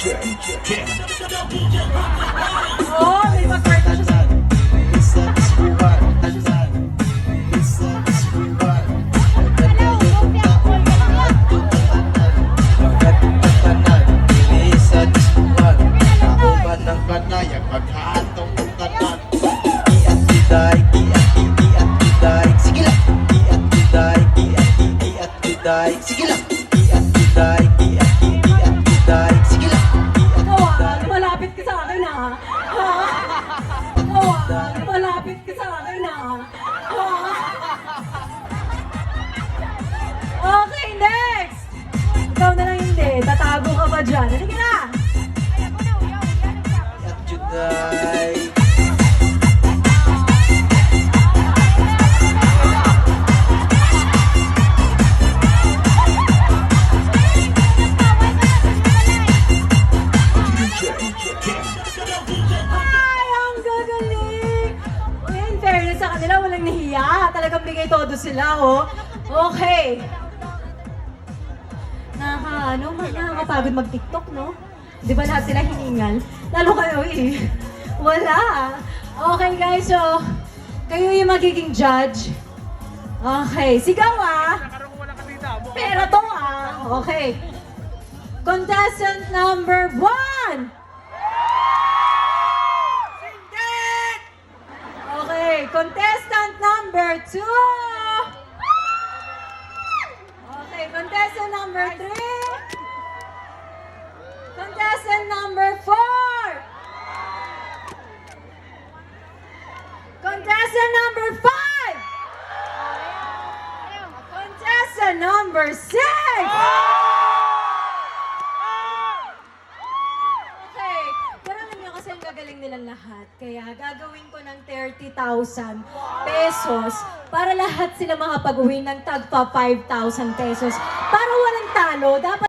Oh, may mag-birthday siya. Sa Sige lang. Iat juday, iat iat kanila, walang nahiya. Talagang bigay todo sila, oh. Okay. Naka, ano, nakakapagod mag-tiktok, no? Di ba lahat sila hiningal? Lalo kayo eh. Wala. Okay, guys, so, kayo yung magiging judge. Okay, sigaw ah. Pero to ah. Okay. Contestant number one! Contestant number two. Okay, contestant number three. Contestant number four. Contestant number five. Contestant number six. Gagaling nilang lahat. Kaya gagawin ko ng 30,000 pesos para lahat sila makapag-uwi ng tagpa 5,000 pesos. Para walang talo, dapat